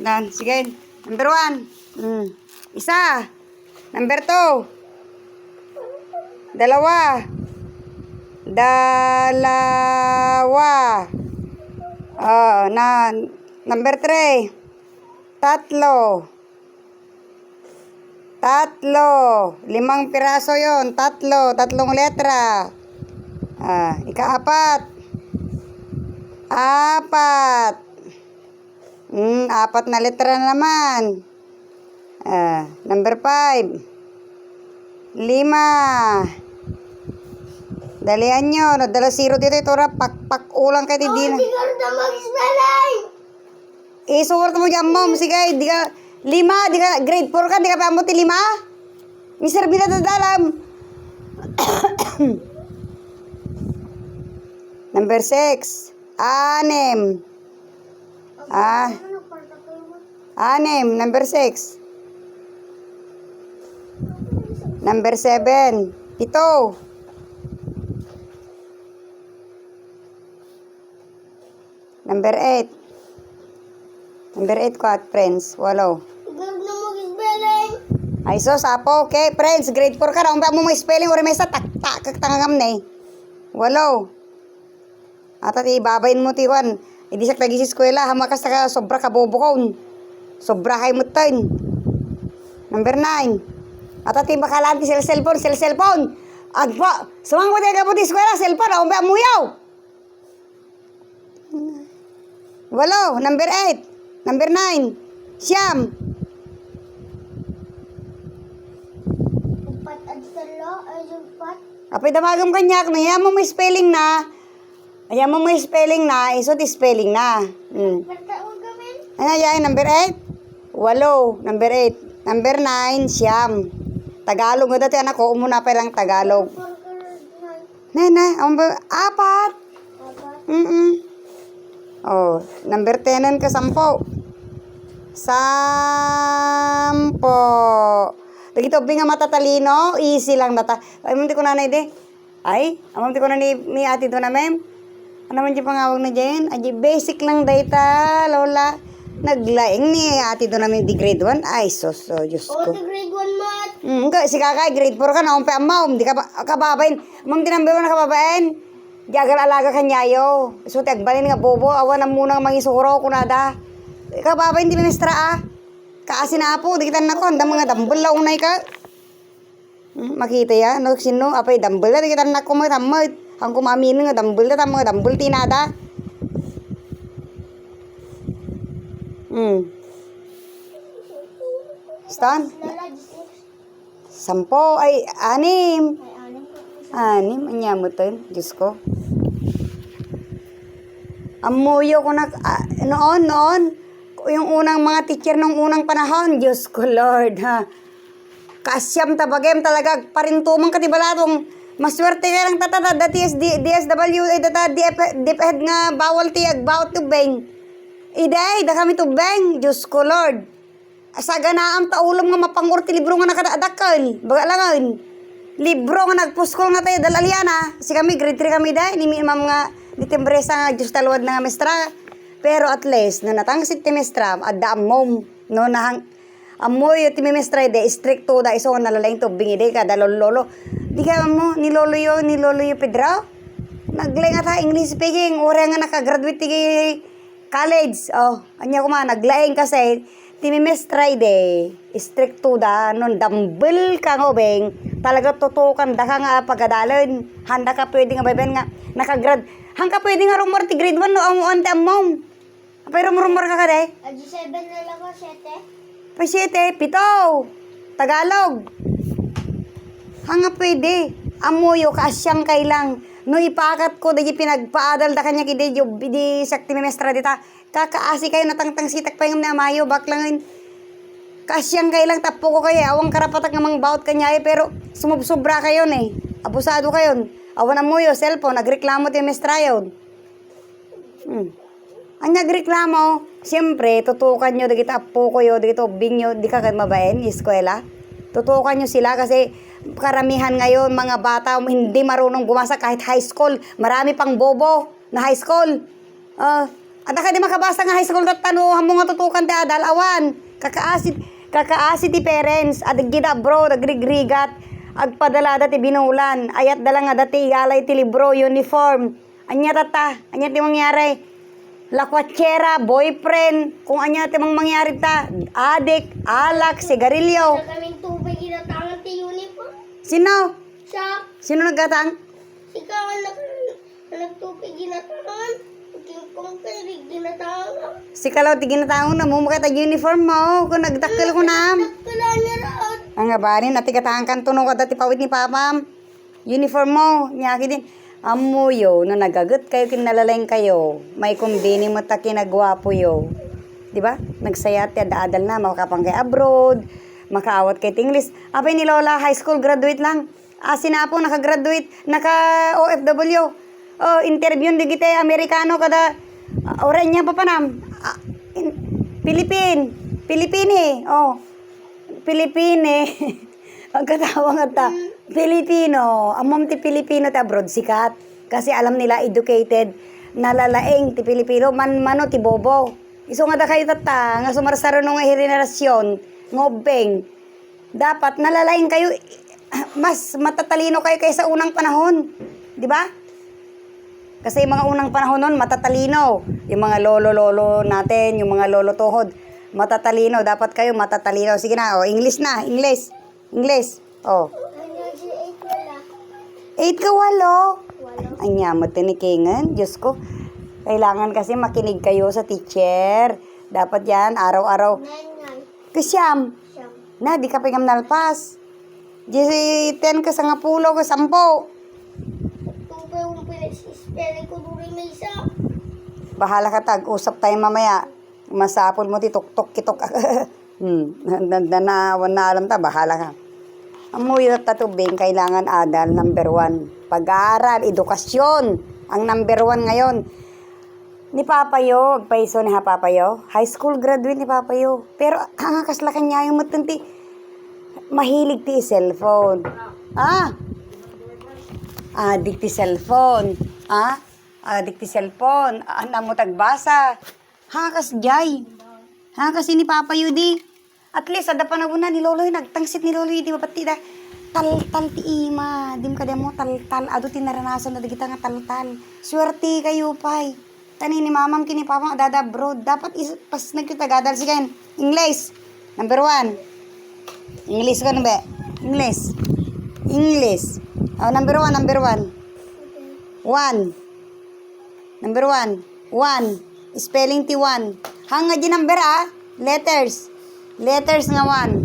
Dan, sige. Number one. Mm. Isa. Number two. Dalawa. Dalawa. Ah, na number three. Tatlo. Tatlo. Limang piraso yon. Tatlo. Tatlong letra. Ah, ikaapat. Apat. Hmm, apat na letra na naman. Ah, number five. Lima. Dalian nyo. Nadala zero dito. Ito ra. Pakpak ulang kayo. Di na. Hindi na! Isuwart mo dyan, mom. Sige, di ka, lima, di ka, grade 4 ka, di ka pa amuti lima? Mr. Bila dadalam. Number 6. Anim. Ah, mo? anim. Number 6. Number 7. Pito. Number 8. Number 8 ko at friends. Walo. Ay sos, apo, okay, friends, grade 4 ka na. Umpa mo may spelling, uri may sa tak, tak, kagtangagam na eh. Walo. Ata ti babayin mo ti Juan. Hindi siya lagi sa eskwela, hamakas ka sobra ka bobokon. Sobra kay mutin. Number 9. Ata ti bakalan ti sel cellphone, sel cellphone. Agpa, sumang mo ti agabo ti eskwela, cellphone, umpa mo yaw. Walo, number 8. Number 9. Siyam. Upat at salo, ay upat. Apay damagam kanyak na yan mo may spelling na. Ayan mo may spelling na, iso di spelling na. Hmm. Ano yan, number 8? Walo, number 8. Number 9, siyam. Tagalog dati anak ko, umuna pa lang Tagalog. Nene, ba, apat. Apat. Mm Oh, number 10 ka, sampo. Sampo. Dagito, binga matatalino, easy lang data. Ay, munti ko na na ide. Ay, amunti ko na ni, ni ati do na mem. Ano man di pangawag na dyan? Ay, basic lang data, lola. Naglaing ni ati do na mem di grade 1. Ay, sos, oh, Diyos ko. the grade 1 mat. Hmm, ka, si kakay, grade 4 ka na, umpe amaw, di ka ba, kababain. Ma'am, tinambi mo na kababain. Jagal alaga ka nyayo. So, tagbalin nga bobo, awan na muna ang mangisuro, kunada. Kababain, di ministra ah. Kaasi na po, di kita na ko, handa mga dambal la unay ka. Hmm, makita ya, no, sino, apay dambal la, di kita na ko mga Ang dambal la, mga dambal tinada. Hmm. Stan? Lala, 16. Sampo, ay, anim. Anim ko. Anim, anyamutin. Diyos ko. Amuyo ko na, ah, noon, noon, yung unang mga teacher nung unang panahon, Diyos ko, Lord, ha. Kasyam tabagem talaga, parintumang katibalatong, maswerte ka lang tatata, dati is D- DSW, eh, data, DF, DepEd nga, bawal tiyag, bawat tubeng. Iday, da kami tubeng, Diyos ko, Lord. Sa ganaam taulam nga mapangurti libro nga nakadaadakal. Baga langan. Libro nga nagpuskol nga tayo dalaliana. Si kami grade 3 kami dahil ni ma'am nga di timbresa nga Diyos talwad na nga mestra. Pero at least no natangsit ti mestra adda amom no nahang amoy ti mestra de stricto da iso nga nalalaing tubing ide ka dalol lolo. Di ka mo ni lolo yo ni lolo yo Pedro. Naglay nga ta English speaking ore nga nakagraduate ti college. Oh, anya ko man naglaing kasi timimestra ide stricto da non dumbbell ka nga obeng talaga tutukan da ka nga pagadalan handa ka pwede nga baben nga nakagrad hang ka pwede nga rumor ti grade 1 no ang onte amom pero rumor ka ka Ay, 7 na lang ko, 7. Pa siyete pito. Tagalog. Hanga pwede. Amuyo kasyang kailang. No ipakat ko di pinagpaadal da kanya kidi jo di sakti memestra dita. Kakaasi kayo natangtang sitak pa yung namayo baklangin kasyang kailang tapo ko kayo. Awang karapatak nga mang kanya eh, pero sumubsobra kayo eh abusado kayo. Awan amuyo cellphone nagreklamo ti mestra yun hmm. Ang nagreklamo, siyempre, tutukan nyo, dagito apo ko yun, dagito binyo, di ka kayo mabayan, eskwela. Tutukan nyo sila kasi karamihan ngayon, mga bata, hindi marunong bumasa kahit high school. Marami pang bobo na high school. Ah, Ada ka di makabasa nga high school dat tanuhan mo nga tutukan ti adal awan. Kakaasit kakaasit ti parents ad gida bro dagrigrigat agpadala dati binulan ayat dala nga dati yalay ti libro uniform anya tata anya ti mangyari lakwatsyera boyfriend kung anya ti mang mangyari ta adik alak sigarilyo Na kaming tubig ginatangan ti uniform. sino Siya, sino naggatang ikaw ang nag nagtubig ginatangan. King kong kay ginatangan. si kalaw ti ginataon na mo makita uniform mo kung nagdakkel ko na Nakala niya raot. Ang ngabanin, nati katang kantuno ka dati pawit ni Papam. Uniform mo, niyaki din. Amuyo, no nagagot kayo, kinalalang kayo. May kumbini mo ta kinagwapo yo. Di ba? Nagsaya ti adal na, makapang kay abroad, makaawat kay English. Apay ni Lola, high school graduate lang. Ah, sinapo, nakagraduate, naka OFW. Oh, interview di kita Amerikano kada uh, oran niya pa panam. Ah, in, Philippine. Pilipine. Oh. Pilipine. Ang katawa nga ta. Pilipino. Amom ti Pilipino ti abroad sikat. Kasi alam nila educated. Nalalaeng ti Pilipino. Man mano ti bobo. Iso nga da kayo tata. Nga sumarsaro nung henerasyon. Ngobeng. Dapat nalalaeng kayo. Mas matatalino kayo kaysa unang panahon. Di ba? Kasi yung mga unang panahon nun, matatalino. Yung mga lolo-lolo natin, yung mga lolo tuhod, matatalino. Dapat kayo matatalino. Sige na, oh, English na, English. English. Oh. Ano si eight wala? Eight ka walo. Ang yamat tinikingan. Diyos ko. Kailangan kasi makinig kayo sa teacher. Dapat yan, araw-araw. Kasyam. Na, di ka pingam nalpas. Di ten ka sa nga pulo ka sampo. Bahala ka tag, usap tayo mamaya. Masapol mo ti tok kitok. hmm, na, na, na, na, alam ta, bahala ka. Amoy at tatubing, kailangan adal, number one. Pag-aaral, edukasyon, ang number one ngayon. Ni Papayo, agpaiso ni ha Papayo. High school graduate ni Papayo. Pero ang kasla kanya yung matunti. Mahilig ti cellphone. Ah, Adik ti cellphone. Ah? Adik ti cellphone. Ah, namo tagbasa. Hakas jay. Hakas ni Papa Yudi. At least, ada pa na una ni Loloy, nagtangsit ni Loloy, di ba pati da, tal-tal ti ima, dim ka mo, tal-tal, ado ti naranasan na digita nga tal-tal. Swerte kayo, pay. Tani ni mamam kini papa, dada bro, dapat is, pas nagkitagadal si Ken. English, number one. English ka ba? English. English. Oh, number one, number one. One. Number one. One. Spelling ti one. Hanga di number ah. Letters. Letters nga one.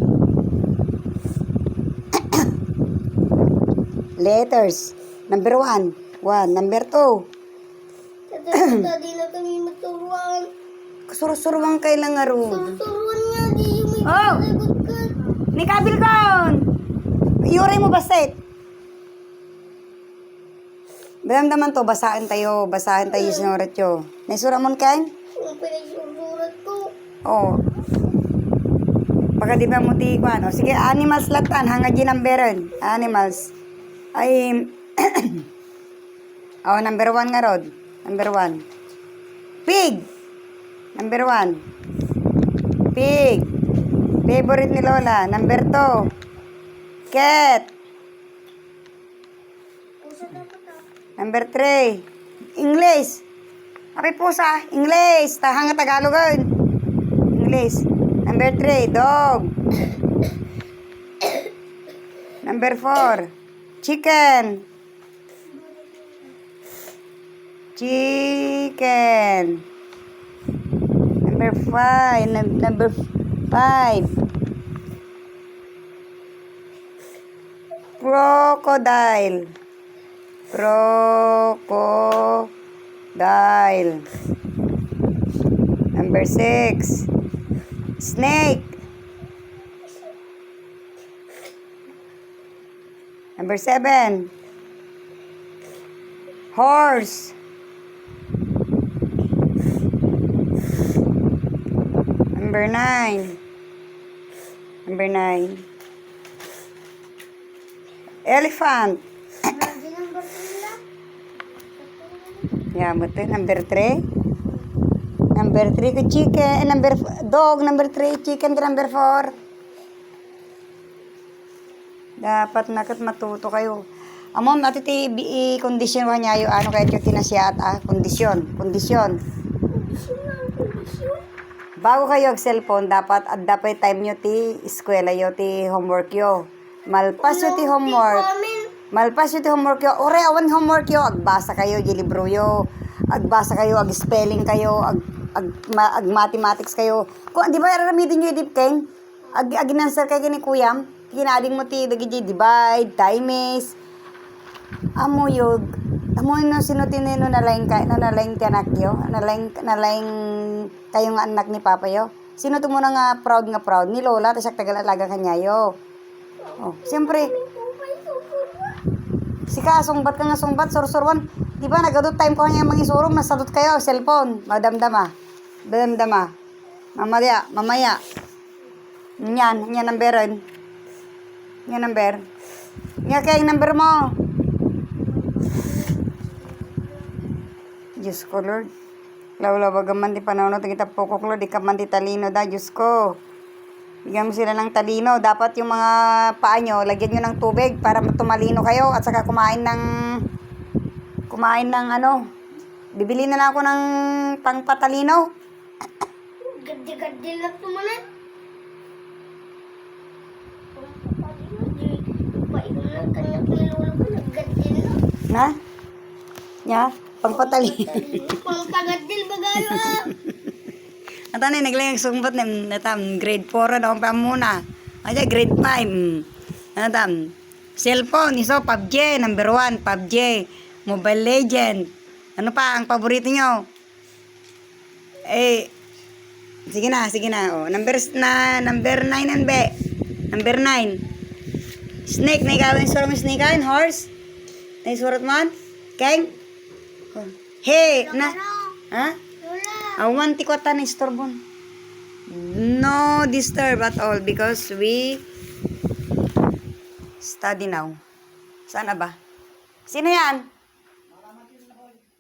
Letters. Number one. One. Number two. Tata, di na kami maturuan. Kasuro-suruang kailang nga ro. Turuan nga, di yung Oh! Ni kabil kon. Yuri mo basit. Damdaman to, basahin tayo, basahin tayo yung sinurat yo. Naisura mo kan? Yung pinagsusurat ko. Oh. Pagka di ba mo ti ko ano? Sige, animals latan, hanga di numberon. Animals. Ay, oh, number one nga rod. Number one. Pig. Number one. Pig. Favorite ni Lola. Number two. Cat. Number three. English. Api pusa. English. Tahang Tagalogan. English. Number three. Dog. Number four. Chicken. Chicken. Number five. Num- number five. Crocodile. Crocodile. Number six. Snake. Number seven. Horse. Number nine. Number nine. Elephant. Yeah, mo. Number three. Number 3 chicken, eh, number dog, number 3 chicken, number 4. Dapat nakat matuto kayo. Amom, ati ti i-condition wa niya yung ano kaya ti tinasya at ah, kondisyon, kondisyon. Ang. Bago kayo ag cellphone, dapat at dapat time nyo ti eskwela yo ti homework yo. Malpas yo ti homework. Malpas yung homework yo. Ore, awan homework yo. Agbasa kayo, di libro yo. Agbasa kayo, ag spelling kayo, ag, ag, ma, ag mathematics kayo. Kung, di ba, raramidin nyo yung king? Ag, ag inanswer kayo kini kuyam. Kinading mo ti, dagi divide, times. Amo yun. Amo no sino tinino na laing ka, na laing ti anak yo, na laing, na laing kayo nga anak ni papa yo. Sino to muna nga proud nga proud ni Lola, tas siya tagal-alaga kanya yo. Oh, siyempre. Si ka, sungbat ka nga sungbat, sursurwan. Di ba, nagadot time ko kanya mga isurong, nasadot kayo, cellphone. Madamdama. Madamdama. Mamaya, mamaya. Yan, yan number rin. Yan number. Yan kaya yung number mo. Diyos ko, Lord. Lawla bagaman di panahon ito kita pokok, Lord. Di ka man talino da, Diyos ko. Bigyan mo sila ng talino. Dapat yung mga paa nyo, lagyan nyo ng tubig para tumalino kayo at saka kumain ng kumain ng ano. Bibili na lang ako ng pangpatalino. Gaddi-gaddi lang ko, naggaddi na. Na? Ya, pangpatalino. Pang tagadil bagayo ah. At ano, naglayang sumbat na natam, grade 4 na pa muna. Ay, grade 5. Natam, cellphone, iso, PUBG, number 1, PUBG, Mobile Legend. Ano pa ang paborito nyo? Eh, sige na, sige na. Oh, number na, number 9 and be. Number 9. Snake, na ikaw yung surat snake and horse? Na yung surat mo? Keng? Oh. Hey, na, ha? Awan ti ko ta ni istorbon. No disturb at all because we study now. Sana ba? Sino yan?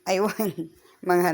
Aywan. Mga